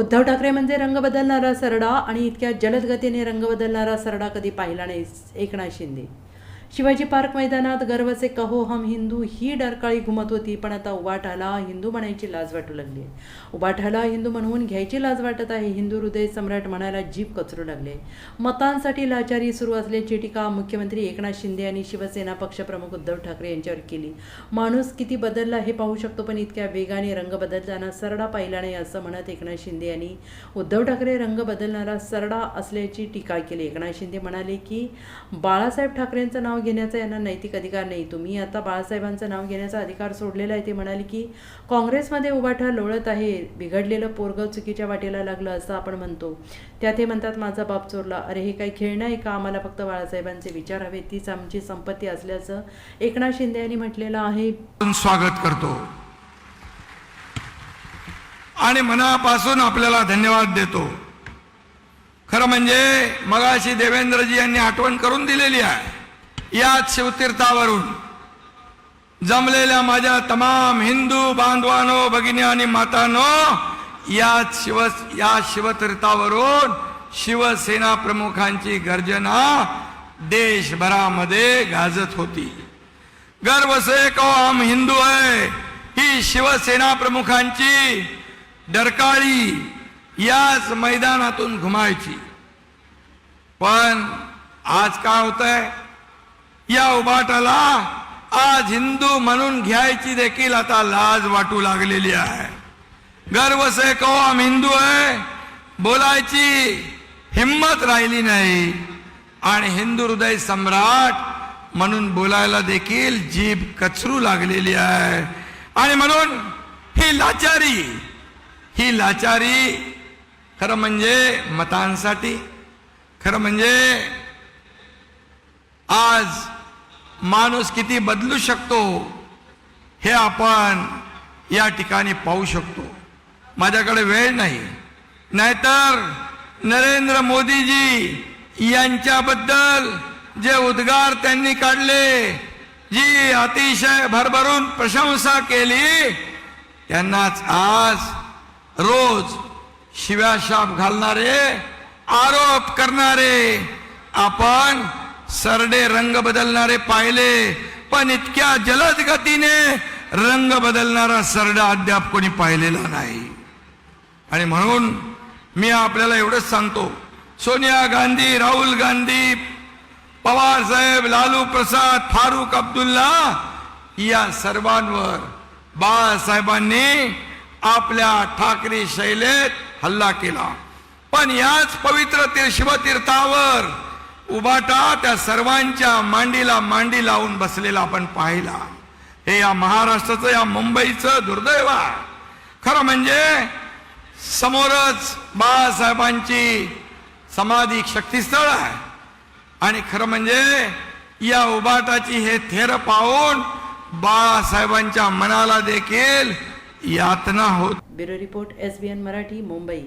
उद्धव ठाकरे म्हणजे रंग बदलणारा सरडा आणि इतक्या जलद गतीने रंग बदलणारा सरडा कधी पाहिला नाही एकनाथ शिंदे. शिवाजी पार्क मैदानात गर्वचे कहो हम हिंदू ही डरकाळी घुमत होती पण आता उबाठाला हिंदू म्हणायची लाज वाटू लागली. आहे उबाठाला हिंदू म्हणून घ्यायची लाज वाटत आहे हिंदू हृदय सम्राट म्हणायला जीभ कचरू लागले. मतांसाठी लाचारी सुरू असल्याची टीका मुख्यमंत्री एकनाथ शिंदे यांनी शिवसेना पक्षप्रमुख उद्धव ठाकरे यांच्यावर केली. माणूस किती बदलला हे पाहू शकतो पण इतक्या वेगाने रंग बदलताना सरडा पाहिला नाही असं म्हणत एकनाथ शिंदे यांनी उद्धव ठाकरे रंग बदलणारा सरडा असल्याची टीका केली. एकनाथ शिंदे म्हणाले की बाळासाहेब ठाकरेंचं नाव घेण्याचा यांना नैतिक अधिकार नाही. तुम्ही आता बाळासाहेबांचं नाव घेण्याचा अधिकार सोडलेला आहे. ते म्हणाले की काँग्रेसमध्ये उभाठा लोळत आहे. बिघडलेलं पोरगव चुकीच्या वाटेला लागलं असं आपण म्हणतो. त्यात हे म्हणतात माझा बाप चोरला. अरे हे काही खेळ नाही का? आम्हाला फक्त बाळासाहेबांचे विचार हवे तीच आमची संपत्ती असल्याचं एकनाथ शिंदे यांनी म्हटलेलं आहे. स्वागत करतो. आणि मनापासून आपल्याला धन्यवाद देतो. खरं म्हणजे मगाशी देवेंद्रजी यांनी आठवण करून दिलेली आहे. याच शिवतीर्थावरून जमलेल्या माझ्या तमाम हिंदू बांधवानो भगिनी आणि मातानो याच शिव या शिवतीर्थावरून शिवसेना प्रमुखांची गर्जना देशभरामध्ये गाजत होती. गर्व से को हम हिंदू आहे ही शिवसेना प्रमुखांची डरकाळी याच मैदानातून घुमायची. पण आज काय होत आहे या उबाटाला आज हिंदू म्हणून घ्यायची देखील आता लाज वाटू लागलेली आहे. गर्व से कहो हम हिंदू आहे बोलायची हिंमत राहिली नाही. आणि हिंदू हृदय सम्राट म्हणून बोलायला देखील जीभ कचरू लागलेली आहे. आणि म्हणून ही लाचारी ही लाचारी खरं म्हणजे मतांसाठी खरं म्हणजे आज माणूस किती बदलू शकतो हे आपण या ठिकाणी पाहू शकतो. माझ्याकडे वेळ नाही. नाहीतर नरेंद्र मोदीजी यांच्याबद्दल जे उद्गार त्यांनी काढले जी अतिशय भरभरून प्रशंसा केली त्यांनाच आज रोज शिव्याशाप घालणारे आरोप करणारे आपण सरडे रंग बदलणारे पाहिले पण इतक्या जलद गतीने रंग बदलणारा सरडा अद्याप कोणी पाहिलेला नाही. आणि म्हणून मी आपल्याला एवढंच सांगतो सोनिया गांधी राहुल गांधी पवार साहेब लालू प्रसाद फारुख अब्दुल्ला या सर्वांवर बाळासाहेबांनी आपल्या ठाकरे शैलेत हल्ला केला. पण याच पवित्र तीर शिवतीर्थावर उबाटा त्या सर्वांच्या मांडीला मांडी लावून बसलेला आपण पाहिला. हे या महाराष्ट्राचं या मुंबईचं दुर्दैव आहे. खरं म्हणजे समोरच बाळासाहेबांची समाधी शक्तीस्थळ आहे. आणि खरं म्हणजे या उबाटाची हे थेर पाहून बाळासाहेबांच्या मनाला देखील यातना होत. Bureau report S B N Marathi Mumbai.